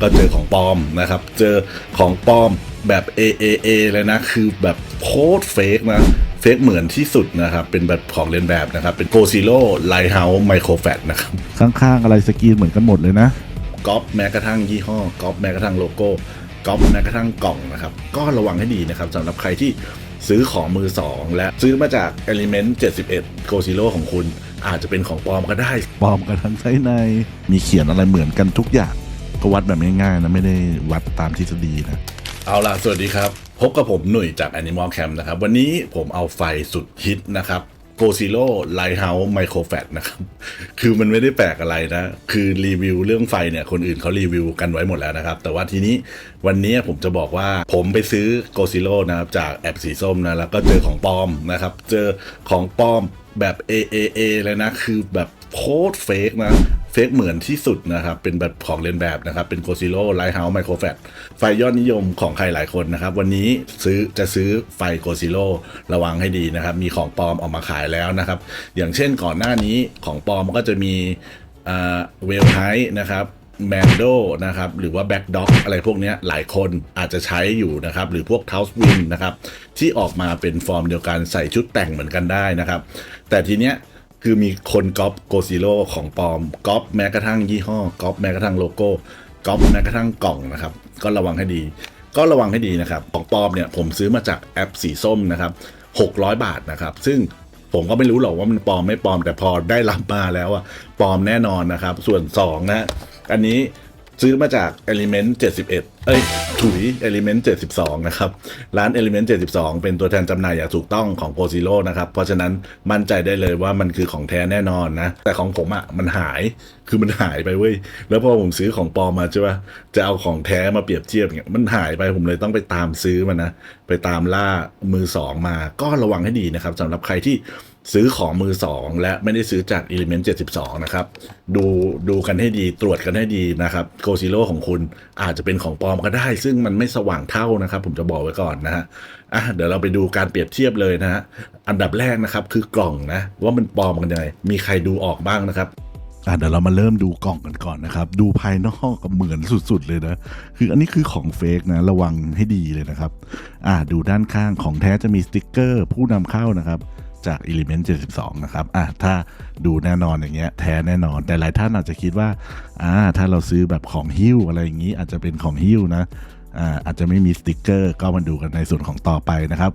ก็เจอของปลอมนะครับ เจอของปลอมแบบ AAA เลยนะ คือแบบโคตรเฟกนะ เฟกเหมือนที่สุดนะครับ เป็นแบบของเลียนแบบนะครับ เป็น g o z i l o Lighthouse Micro Fat นะครับ ข้างๆ อะไรสกรีนเหมือนกันหมดเลยนะก๊อปแม้กระทั่งยี่ห้อก๊อปแม้กระทั่งโลโก้ก๊อปแม้กระทั่งกล่องนะครับ ก็ระวังให้ดีนะครับสำหรับใครที่ซื้อของมือสองและซื้อมาจาก Element 71 g o z i l o ของคุณอาจจะเป็นของปลอมก็ได้ ปลอมกันทั้งไส้ใน มีเขียนอะไรเหมือนกันทุกอย่าง ก็วัดแบบง่ายๆนะไม่ได้วัดตามทฤษฎีนะ เอาล่ะ สวัสดีครับ พบกับผมหนุ่ยจาก Animal Camp นะครับ วันนี้ผมเอาไฟสุดฮิตนะครับ g o z i l o Lighthouse Micro Fat นะครับ คือมันไม่ได้แปลกอะไรนะ คือรีวิวเรื่องไฟเนี่ย คนอื่นเขารีวิวกันไว้หมดแล้วนะครับ แต่ว่าทีนี้วันนี้ผมจะบอกว่าผมไปซื้อ g o z i l o นะครับ จากแอปสีส้มนะ แล้วก็เจอของปลอมนะครับ เจอของปลอมแบบ AAA เลยนะ คือแบบโคตรเฟกนะ เฟกเหมือนที่สุดนะครับ เป็นแบบของเลียนแบบนะครับ เป็น g o z i l o Lighthouse Micro Fat ไฟยอดนิยมของใครหลายคนนะครับ วันนี้ซื้อจะซื้อไฟ g o z i l o ระวังให้ดีนะครับ มีของปลอมออกมาขายแล้วนะครับ อย่างเช่นก่อนหน้านี้ของปลอมก็จะมีเวลไฮนะครับแมนโดนะครับ หรือว่าแบ็กด็อกอะไรพวกนี้หลายคนอาจจะใช้อยู่นะครับ หรือพวกเท s สวินนะครับ ที่ออกมาเป็นฟอร์มเดียวกันใส่ชุดแต่งเหมือนกันได้นะครับ แต่ทีเนี้ย คือมีคนก๊อปโกซิโ o ของปลอมก๊อปแม้กระทั่งยี่ห้อก๊อปแม้กระทั่งโลโก้ก๊อปแม้กระทั่งกล่องนะครับ ก็ระวังให้ดี ก็ระวังให้ดีนะครับ ของปลอมเนี่ยผมซื้อมาจากแอปสีส้มนะครับ600 บาทนะครับ ซึ่งผมก็ไม่รู้หรอกว่ามันปลอมไม่ปลอมแต่พอได้รับมาแล้วอะปลอมแน่นอนนะครับ ส่วน2นะอันนี้ ซื้อมาจาก Element 71 เอ้ยถุย Element 72 นะครับ ร้าน Element 72 เป็นตัวแทนจำหน่ายอย่างถูกต้องของ g o z i l o นะครับ เพราะฉะนั้นมั่นใจได้เลยว่ามันคือของแท้แน่นอนนะ แต่ของผมอะ่ะมันหายคือมันหายไปเว้ย แล้วพอผมซื้อของปลอมมาใช่ปะจะเอาของแท้มาเปรียบเทียบเนี่ยมันหายไปผมเลยต้องไปตามซื้อมันนะ ไปตามล่ามือสองมาก็ระวังให้ดีนะครับสำหรับใครที่ ซื้อของมือสองและไม่ได้ซื้อจาก Element 72 นะครับ ดูดูกันให้ดีตรวจกันให้ดีนะครับโกซิโ o ของคุณอาจจะเป็นของปลอมก็ได้ ซึ่งมันไม่สว่างเท่านะครับ ผมจะบอกไว้ก่อนนะฮะอะเดี๋ยวเราไปดูการเปรียบเทียบเลยนะฮะอันดับแรกนะครับคือกล่องนะ ว่ามันปลอมกันยังไงมีใครดูออกบ้างนะครับอะเดี๋ยวเรามาเริ่มดูกล่องกันก่อนนะครับ ดูภายนอกก็เหมือนสุดๆเลยนะ คืออันนี้คือของเฟกนะระวังให้ดีเลยนะครับ อะดูด้านข้างของแท้จะมีสติกเกอร์ ผู้นำเข้านะครับ จาก Element 72 นะครับอะถ้าดูแน่นอนอย่างเงี้ยแท้แน่นอน แต่หลายท่านอาจจะคิดว่าอ่าถ้าเราซื้อแบบของหิ้วอะไรอย่างงี้อาจจะเป็นของหิ้วนะอ่าอาจจะไม่มีสติกเกอร์ก็มาดูกันในส่วนของต่อไปนะครับ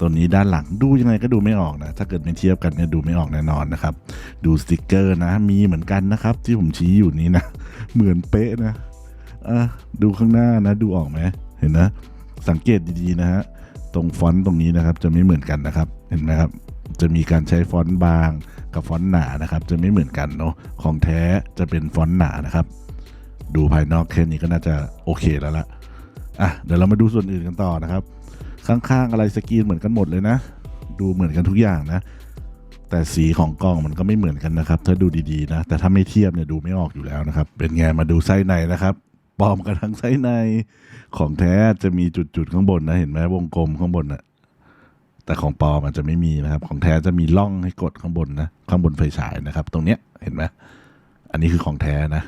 ตัวนี้ด้านหลังดูยังไงก็ดูไม่ออกนะ ถ้าเกิดไม่เทียบกันเนี่ยดูไม่ออกแน่นอนนะครับ ดูสติกเกอร์นะ มีเหมือนกันนะครับ ที่ผมชี้อยู่นี้นะ เหมือนเป๊ะนะอะดูข้างหน้านะ ดูออกไหมเห็นนะ สังเกตดีๆนะฮะ ตรงฟอนต์ตรงนี้นะครับ จะไม่เหมือนกันนะครับ เห็นไหมครับ จะมีการใช้ฟอนต์บางกับฟอนต์หนานะครับ จะไม่เหมือนกันเนาะของแท้จะเป็นฟอนต์หนานะครับ ดูภายนอกแค่นี้ก็น่าจะโอเคแล้วละอะเดี๋ยวเรามาดูส่วนอื่นกันต่อนะครับ ข้างๆอะไรสกรีนเหมือนกันหมดเลยนะ ดูเหมือนกันทุกอย่างนะ แต่สีของกล้องมันก็ไม่เหมือนกันนะครับ ถ้าดูดีๆนะ แต่ถ้าไม่เทียบเนี่ยดูไม่ออกอยู่แล้วนะครับ เป็นไงมาดูไส้ในนะครับปลอมกันทั้งไส้ในของแท้จะมีจุดๆข้างบนนะเห็นไหมวงกลมข้างบนนะ แต่ของปลอมันจะไม่มีนะครับ ของแท้จะมีร่องให้กดข้างบนนะข้างบนไฟฉายนะครับ ตรงเนี้ยเห็นไหมอันนี้คือของแท้นะ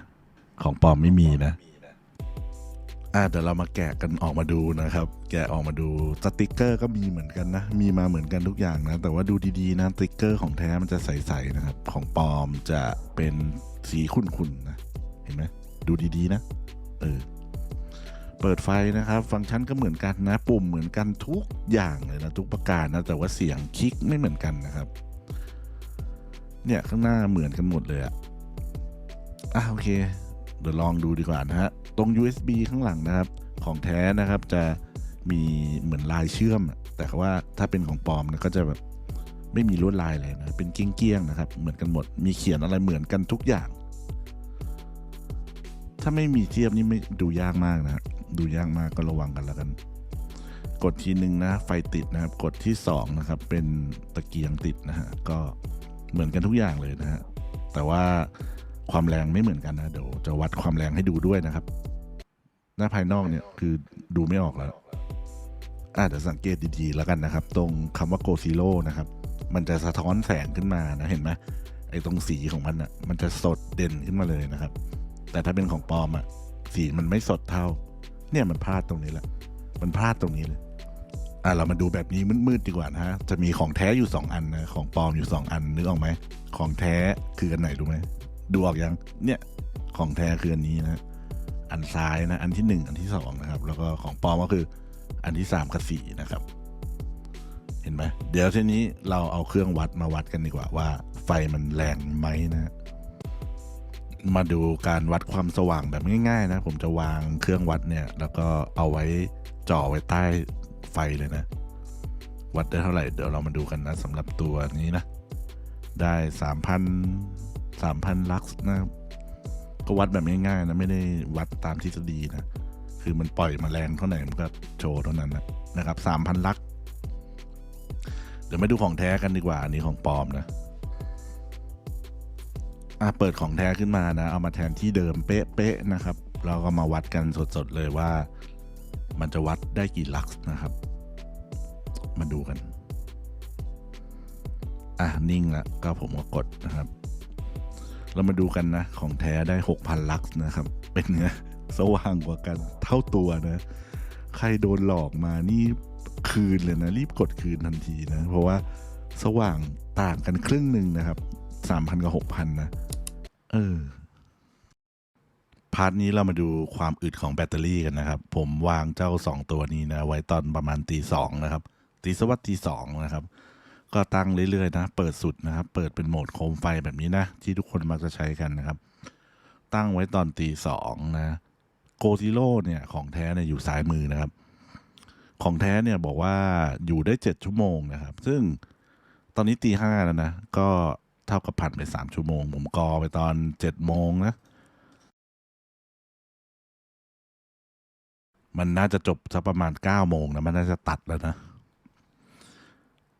ของปลอมไม่มีนะอะเดี๋ยวเรามาแกะกันออกมาดูนะครับ แกะออกมาดูสติกเกอร์ก็มีเหมือนกันนะ มีมาเหมือนกันทุกอย่างนะ แต่ว่าดูดีๆนะสติกเกอร์ของแท้มันจะใสๆนะครับ ของปลอมจะเป็นสีขุ่นๆนะ เห็นไหมดูดีๆนะ เออ เปิดไฟนะครับ ฟังก์ชันก็เหมือนกันนะ ปุ่มเหมือนกันทุกอย่างเลยนะทุกประการนะ แต่ว่าเสียงคลิกไม่เหมือนกันนะครับ เนี่ยข้างหน้าเหมือนกันหมดเลยอะอะโอเค เดี๋ยวลองดูดีกว่านะฮะ ตรง USB ข้างหลังนะครับ ของแท้นะครับจะมีเหมือนลายเชื่อม แต่ว่าถ้าเป็นของปลอมนะก็จะแบบไม่มีลวดลายเลยนะ เป็นเกี้ยงๆนะครับ เหมือนกันหมด มีเขียนอะไรเหมือนกันทุกอย่าง ถ้าไม่มีเทียบนี่ไม่ดูยากมากนะ ดูยากมากก็ระวังกันแล้วกัน กดทีหนึ่งนะไฟติดนะครับ กดที่สองนะครับเป็นตะเกียงติดนะฮะก็เหมือนกันทุกอย่างเลยนะฮะแต่ว่าความแรงไม่เหมือนกันนะเดี๋ยวจะวัดความแรงให้ดูด้วยนะครับ หน้าภายนอกเนี่ยคือดูไม่ออกแล้วอะเดี๋ยวสังเกตดีๆแล้วกันนะครับ ตรงคำว่าโกซิโ o นะครับ มันจะสะท้อนแสงขึ้นมานะเห็นไหมไอ้ตรงสีของมันอะมันจะสดเด่นขึ้นมาเลยนะครับ แต่ถ้าเป็นของปลอมอะสีมันไม่สดเท่า เนี่ยมันพลาดตรงนี้แหละ มันพลาดตรงนี้เลยอะเรามาดูแบบนี้มืดๆดีกว่านะฮะ จะมีของแท้อยู่สองอันนะของปลอมอยู่สองอันนึกออกไหม ของแท้คืออันไหนรู้ไหมดูออกยัง เนี่ยของแท้คืออันนี้นะ อันซ้ายนะ อันที่หนึ่งอันที่สองนะครับ แล้วก็ของปลอมก็คือ อันที่สามกับสี่นะครับ เห็นไหมเดี๋ยวทีนี้เราเอาเครื่องวัดมาวัดกันดีกว่าว่า ไฟมันแรงไหมนะ มาดูการวัดความสว่างแบบง่ายๆนะ ผมจะวางเครื่องวัดเนี่ย แล้วก็เอาไว้จ่อไว้ใต้ไฟเลยนะ วัดได้เท่าไหร่เดี๋ยวเรามาดูกันนะสำหรับตัวนี้นะ ได้สามพันสามพันลักซ์นะก็วัดแบบง่ายๆนะ ไม่ได้วัดตามทฤษฎีนะ คือมันปล่อยมาแรงเท่าไหร่มันก็โชว์เท่านั้นนะนะครับสามพันลัก เดี๋ยวมาดูของแท้กันดีกว่าอันนี้ของปลอมนะ เปิดของแท้ขึ้นมานะ เอามาแทนที่เดิมเป๊ะๆนะครับ เราก็มาวัดกันสดๆเลยว่า มันจะวัดได้กี่ลักซ์นะครับ มาดูกัน อะ นิ่งล้วก็ผมก็กดนะครับ เรามาดูกันนะ ของแท้ได้ 6,000 ลักซ์นะครับ เป็นไงสว่างกว่ากันเท่าตัวนะ ใครโดนหลอกมานี่คืนเลยนะ รีบกดคืนทันทีนะ เพราะว่าสว่างต่างกันครึ่งหนึ่งนะครับสามพันกับหกพันนะ เออ พาร์ทนี้เรามาดูความอึดของแบตเตอรี่กันนะครับ ผมวางเจ้าสองตัวนี้นะ ไว้ตอนประมาณตีสองนะครับ ตีสวัสดตีสองนะครับ ก็ตั้งเรื่อยๆนะ เปิดสุดนะครับ เปิดเป็นโหมดโคมไฟแบบนี้นะ ที่ทุกคนมักจะใช้กันนะครับ ตั้งไว้ตอนตีสองนะโกซิโร่เนี่ยของแท้เนี่ยอยู่ซ้ายมือนะครับ ของแท้เนี่ยบอกว่าอยู่ได้เจ็ดชั่วโมงนะครับ ซึ่งตอนนี้ตีห้าแล้วนะ ก็ เท่ากับผ่านไปสามชั่วโมง ผมกอไปตอนเจ็ดโมงนะ มันน่าจะจบสักประมาณเก้าโมงนะ มันน่าจะตัดแล้วนะ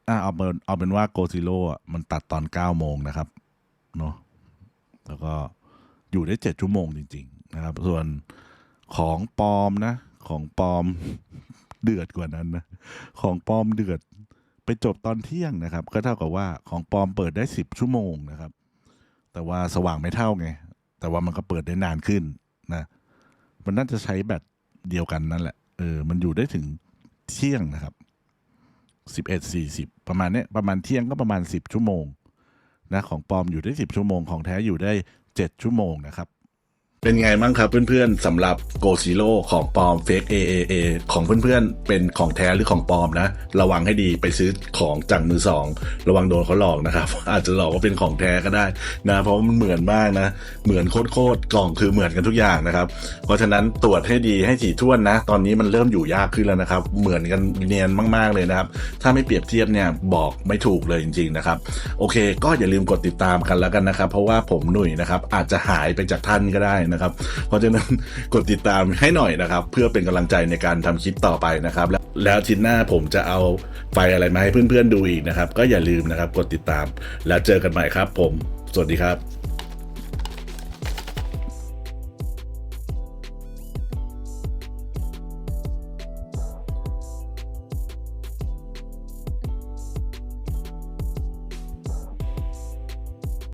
อะเอาเป็นเอาเป็นว่าโกซิโร่มันตัดตอนเก้าโมงนะครับเนาะแล้วก็อยู่ได้เจ็ดชั่วโมงจริง ๆ นะครับ ส่วนของปลอมนะ ของปลอมเดือดกว่านั้นนะ ของปลอมเดือด ไปจบตอนเที่ยงนะครับ ก็เท่ากับว่าของปลอมเปิดได้สิบชั่วโมงนะครับ แต่ว่าสว่างไม่เท่าไง แต่ว่ามันก็เปิดได้นานขึ้นนะมันน่าจะใช้แบตเดียวกันนั่นแหละเออมันอยู่ได้ถึงเที่ยงนะครับสิบเอ็ดสี่สิบประมาณเนี้ยประมาณเที่ยงก็ประมาณสิบชั่วโมงนะของปลอมอยู่ได้สิบชั่วโมงของแท้อยู่ได้เจ็ดชั่วโมงนะครับ เป็นไงบ้างครับเพื่อนๆสำหรับโกซิโ o ของปลอม Fake AAA ของเพื่อนๆเป็นของแท้หรือของปลอมนะ ระวังให้ดีไปซื้อของจากมือสอง ระวังโดนเขาหลอกนะครับ อาจจะหลอกว่าเป็นของแท้ก็ได้นะ เพราะมันเหมือนมากนะ เหมือนโคตรๆกล่องคือเหมือนกันทุกอย่างนะครับ เพราะฉะนั้นตรวจให้ดีให้ถี่ถ้วนนะ ตอนนี้มันเริ่มอยู่ยากขึ้นแล้วนะครับ เหมือนกันเนียนมากๆเลยนะครับ ถ้าไม่เปรียบเทียบเนี่ยบอกไม่ถูกเลยจริง ๆนะครับ โอเค ก็อย่าลืมกดติดตามกันแล้วกันนะครับ เพราะว่าผมหนุ่ยนะครับอาจจะหายไปจากท่านก็ได้นะครับ เพราะฉะนั้นกดติดตามให้หน่อยนะครับ เพื่อเป็นกำลังใจในการทำคลิปต่อไปนะครับ แล้วแล้วอาทิตย์หน้าผมจะเอาไฟอะไรมาให้เพื่อนๆดูอีกนะครับ ก็อย่าลืมนะครับ กดติดตามแล้วเจอกันใหม่ครับ ผม สวัสดีครับ